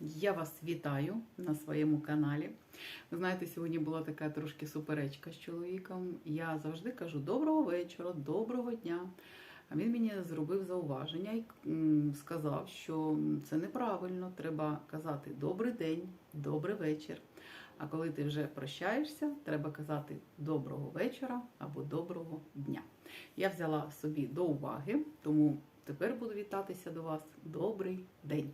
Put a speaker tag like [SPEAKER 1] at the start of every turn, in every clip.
[SPEAKER 1] Я вас вітаю на своєму каналі. Ви знаєте, сьогодні була така трошки суперечка з чоловіком. Я завжди кажу доброго вечора, доброго дня. А він мені зробив зауваження і сказав, що це неправильно. Треба казати добрий день, добрий вечір. А коли ти вже прощаєшся, треба казати доброго вечора або доброго дня. Я взяла собі до уваги, тому тепер буду вітатися до вас добрий день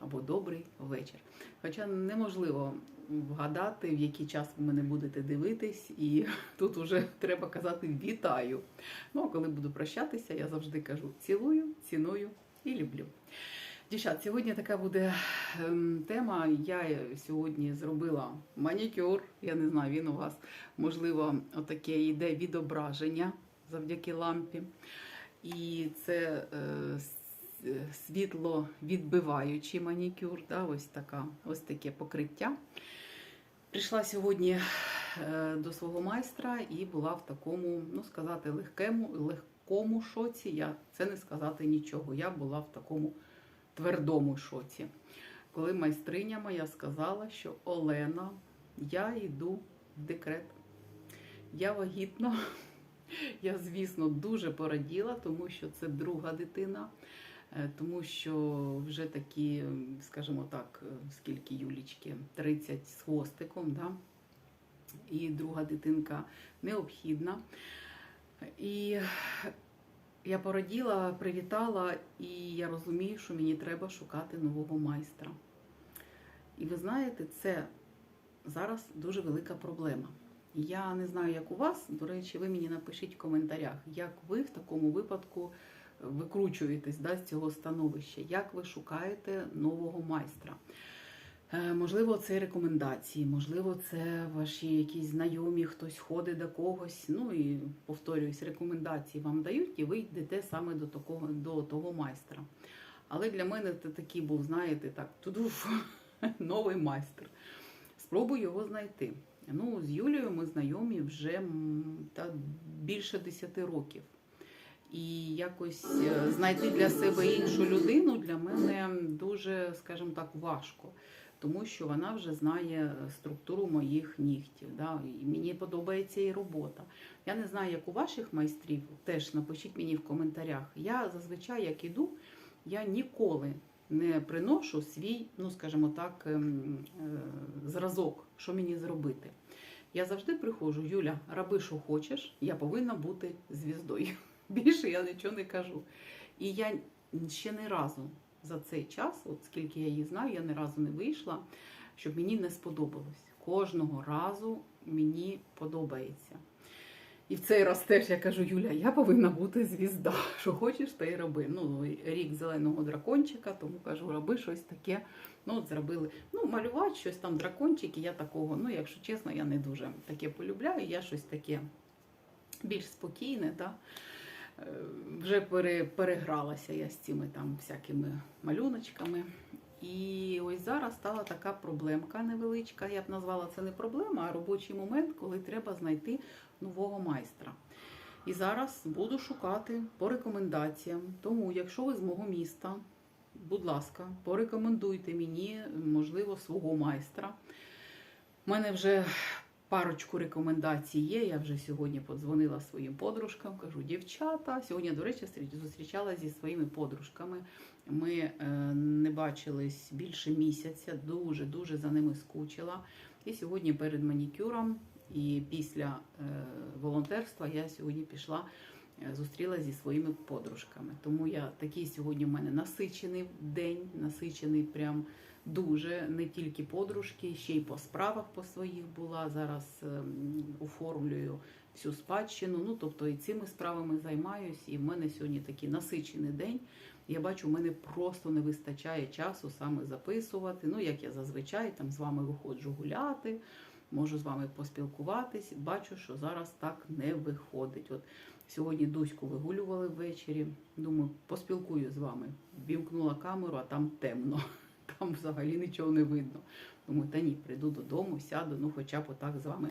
[SPEAKER 1] або добрий вечір. Хоча неможливо вгадати, в який час ви мене будете дивитись, і тут вже треба казати вітаю. Ну а коли буду прощатися, я завжди кажу цілую, ціную і люблю. Дівчат, сьогодні така буде ем, тема. Я сьогодні зробила манікюр. Я не знаю, він у вас можливо отаке йде відображення завдяки лампі. І це е, світло відбиваючий манікюр. Да, ось, така, ось таке покриття. Прийшла сьогодні е, до свого майстра і була в такому, ну сказати, легкому, легкому шоці. Я це не сказати нічого. Я була в такому твердому шоці. Коли майстриня моя сказала, що Олена, я йду в декрет. Я вагітна. Я, звісно, дуже пораділа, тому що це друга дитина, е, тому що вже такі, скажімо так, е, скільки Юлічки, 30 з хвостиком, да? і друга дитинка необхідна. І я пораділа, привітала, і я розумію, що мені треба шукати нового майстра. І ви знаєте, це зараз дуже велика проблема. Я не знаю, як у вас. До речі, ви мені напишіть в коментарях, як ви в такому випадку викручуєтесь да, з цього становища, як ви шукаєте нового майстра. Е, Можливо, це рекомендації, можливо, це ваші якісь знайомі, хтось ходить до когось. Ну і повторююсь, рекомендації вам дають, і ви йдете саме до такого до того майстра. Але для мене це такий був, знаєте, так, тудуф, новий майстер. Спробую його знайти. Ну, з Юлією ми знайомі вже та більше 10 років. І якось е, знайти для себе іншу людину для мене дуже, скажімо так, важко, тому що вона вже знає структуру моїх нігтів. Да? І мені подобається і робота. Я не знаю, як у ваших майстрів, теж напишіть мені в коментарях. Я зазвичай, як іду, я ніколи не приношу свій, ну скажімо так, ем, е, зразок, що мені зробити. Я завжди приходжу, Юля, роби, що хочеш, я повинна бути звіздою. Більше я нічого не кажу. І я ще не разу за цей час, от скільки я її знаю, я ні разу не вийшла, щоб мені не сподобалось. Кожного разу мені подобається. І в цей раз теж я кажу, Юля, я повинна бути звізда. Що хочеш, та й роби. Ну, рік зеленого дракончика, тому кажу, роби щось таке. Ну, от зробили. Ну, малювати щось там, дракончики, я такого, ну, якщо чесно, я не дуже таке полюбляю. Я щось таке більш спокійне, да? Е, вже пере, перегралася я з цими там всякими малюночками. І ось зараз стала така проблемка невеличка. Я б назвала це не проблема, а робочий момент, коли треба знайти нового майстра. І зараз буду шукати по рекомендаціям. Тому, якщо ви з мого міста, будь ласка, порекомендуйте мені, можливо, свого майстра. У мене вже парочку рекомендацій є. Я вже сьогодні подзвонила своїм подружкам, кажу, дівчата. Сьогодні, до речі, зустріч- зустрічалася зі своїми подружками. Ми е, не бачились більше місяця, дуже-дуже за ними скучила. І сьогодні перед манікюром і після е, волонтерства я сьогодні пішла, е, зустрілася зі своїми подружками. Тому я такий сьогодні в мене насичений день, насичений прям дуже не тільки подружки, ще й по справах по своїх була. Зараз ем, оформлюю всю спадщину. Ну тобто і цими справами займаюсь. І в мене сьогодні такий насичений день. Я бачу, в мене просто не вистачає часу саме записувати. Ну, як я зазвичай там з вами виходжу гуляти, можу з вами поспілкуватись. Бачу, що зараз так не виходить. От сьогодні Дуську вигулювали ввечері. Думаю, поспілкую з вами. Вімкнула камеру, а там темно. Там взагалі нічого не видно. Думаю, та ні, прийду додому, сяду, ну хоча б отак з вами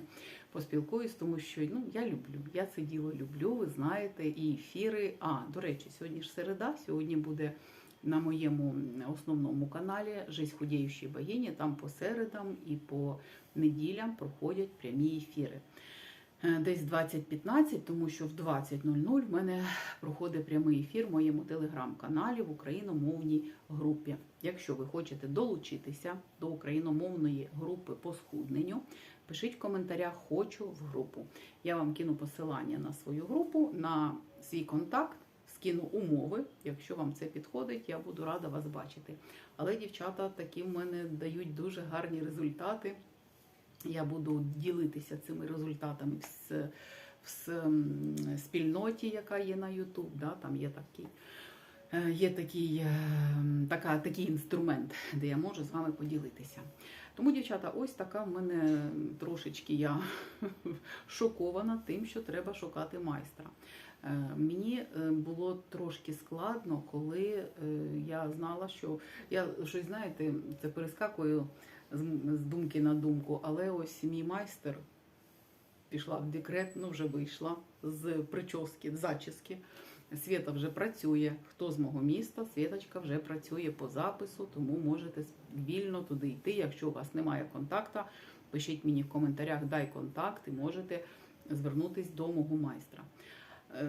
[SPEAKER 1] поспілкуюсь, тому що ну, я люблю. Я це діло люблю, ви знаєте, і ефіри. А, до речі, сьогодні ж середа, сьогодні буде на моєму основному каналі Жизнь худіючої богині. Там по середам і по неділям проходять прямі ефіри. Е, Десь 20.15, тому що в 20.00 в мене проходить прямий ефір в моєму телеграм-каналі в україномовній групі. Якщо ви хочете долучитися до україномовної групи по схудненню, пишіть в коментарях Хочу в групу. Я вам кину посилання на свою групу, на свій контакт, скину умови. Якщо вам це підходить, я буду рада вас бачити. Але дівчата такі в мене дають дуже гарні результати. Я буду ділитися цими результатами в, в спільноті, яка є на YouTube. Да? Там є такий, е, є такий, е, така, такий інструмент, де я можу з вами поділитися. Тому, дівчата, ось така в мене трошечки я шокована тим, що треба шукати майстра. Е, Мені було трошки складно, коли я знала, що я щось знаєте, це перескакую з думки на думку, але ось мій майстер пішла в декрет, ну вже вийшла з прически, з зачіски. Свята вже працює. Хто з мого міста? Світочка вже працює по запису, тому можете вільно туди йти. Якщо у вас немає контакта, пишіть мені в коментарях, дай контакт і можете звернутись до мого майстра. Е,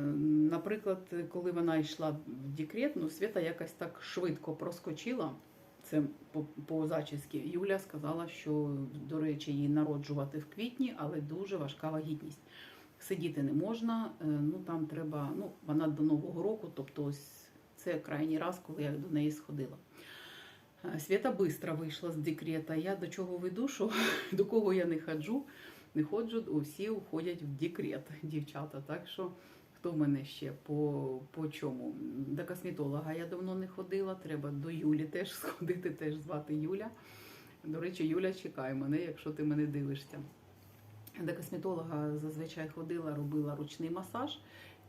[SPEAKER 1] Наприклад, коли вона йшла в декрет, ну Свята якось так швидко проскочила. Це по, по зачіски. Юля сказала, що, до речі, її народжувати в квітні, але дуже важка вагітність. Сидіти не можна, е, ну там треба, ну вона до Нового року, тобто ось це крайній раз, коли я до неї сходила. Е, Свята швидко вийшла з декрета. Я до чого веду, що до кого я не ходжу, не ходжу, усі уходять в декрет, дівчата. Так що хто в мене ще по, по чому? До косметолога я давно не ходила. Треба до Юлі теж сходити, теж звати Юля. До речі, Юля, чекай мене, якщо ти мене дивишся. До косметолога зазвичай ходила, робила ручний масаж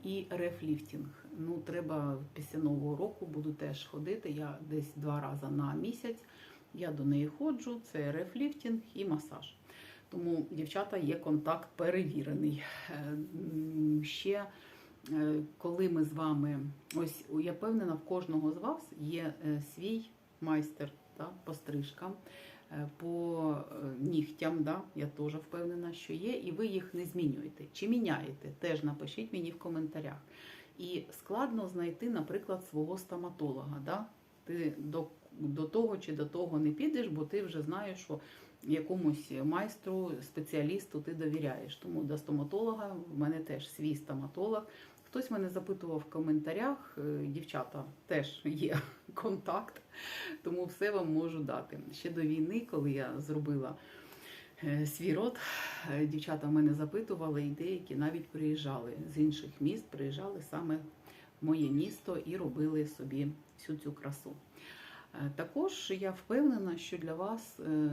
[SPEAKER 1] і рефліфтинг. Ну, треба після нового року буду теж ходити. Я десь два рази на місяць. Я до неї ходжу. Це рефліфтинг і масаж. Тому, дівчата, є контакт перевірений. Е, Ще коли ми з вами, ось я певнена, в кожного з вас є е, свій майстер та, по стрижкам, е, по е, нігтям, да, я теж впевнена, що є, і ви їх не змінюєте. Чи міняєте? Теж напишіть мені в коментарях. І складно знайти, наприклад, свого стоматолога. Да? Ти до, до того чи до того не підеш, бо ти вже знаєш, що якомусь майстру, спеціалісту ти довіряєш. Тому до стоматолога в мене теж свій стоматолог. Хтось мене запитував в коментарях, е, дівчата теж є контакт, тому все вам можу дати. Ще до війни, коли я зробила е, свій рот, е, дівчата мене запитували, і деякі навіть приїжджали з інших міст, приїжджали саме в моє місто і робили собі всю цю красу. Е, Також я впевнена, що для вас, е,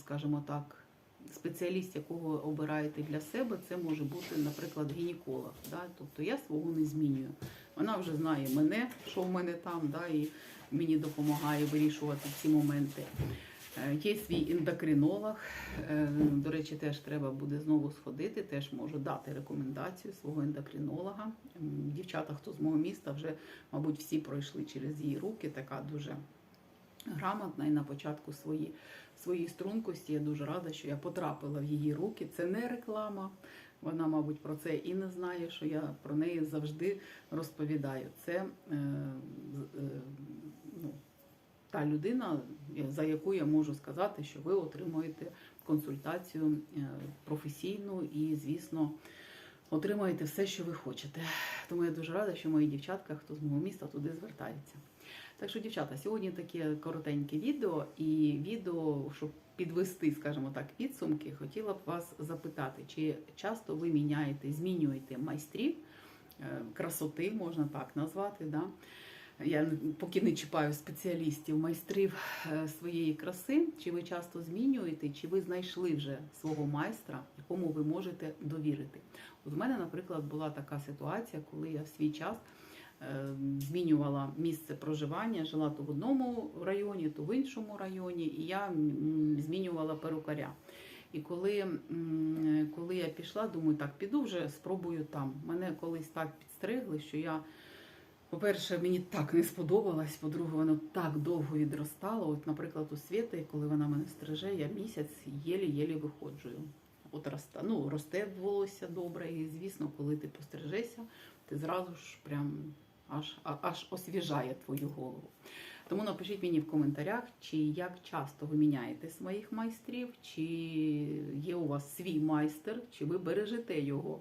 [SPEAKER 1] скажімо так, спеціаліст, якого обираєте для себе, це може бути, наприклад, гінеколог. Да? Тобто я свого не змінюю. Вона вже знає мене, що в мене там, да? і мені допомагає вирішувати ці моменти. Е, Є свій ендокринолог. Е, До речі, теж треба буде знову сходити. Теж можу дати рекомендацію свого ендокринолога. Дівчата, хто з мого міста, вже, мабуть, всі пройшли через її руки. Така дуже грамотна і на початку свої, стрункості. Я дуже рада, що я потрапила в її руки. Це не реклама. Вона, мабуть, про це і не знає, що я про неї завжди розповідаю. Це е, е, та людина, за яку я можу сказати, що ви отримуєте консультацію е, професійну і, звісно, отримаєте все, що ви хочете. Тому я дуже рада, що мої дівчатка, хто з мого міста, туди звертаються. Так що, дівчата, сьогодні таке коротеньке відео, і відео, щоб підвести, скажімо так, підсумки, хотіла б вас запитати, чи часто ви міняєте, змінюєте майстрів е, красоти, можна так назвати. Да? Я поки не чіпаю спеціалістів, майстрів е, своєї краси, чи ви часто змінюєте, чи ви знайшли вже свого майстра, якому ви можете довірити. От в мене, наприклад, була така ситуація, коли я в свій час е, змінювала місце проживання, жила то в одному районі, то в іншому районі, і я змінювала перукаря. І коли, коли я пішла, думаю, так, піду вже спробую там. Мене колись так підстригли, що я По-перше, мені так не сподобалось. По-друге, воно так довго відростало. От, наприклад, у Світи, коли вона мене стриже, я місяць єлі-єлі виходжу. От росте, ну, росте волосся добре, і звісно, коли ти пострижешся, ти зразу ж прям аж, аж освіжає твою голову. Тому напишіть мені в коментарях, чи як часто ви міняєте своїх майстрів, чи є у вас свій майстер, чи ви бережете його.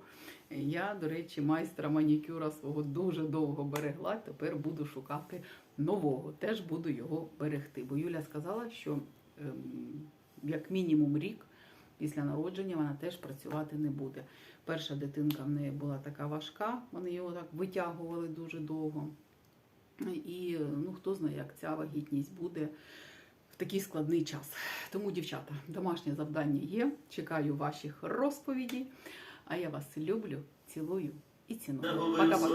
[SPEAKER 1] Я, до речі, майстра манікюра свого дуже довго берегла. Тепер буду шукати нового. Теж буду його берегти. Бо Юля сказала, що ем, як мінімум рік після народження вона теж працювати не буде. Перша дитинка в неї була така важка, вони його так витягували дуже довго. І ну хто знає, як ця вагітність буде в такий складний час. Тому, дівчата, домашнє завдання є. Чекаю ваших розповідей. А я вас люблю, цілую і ціную. Пока-пока.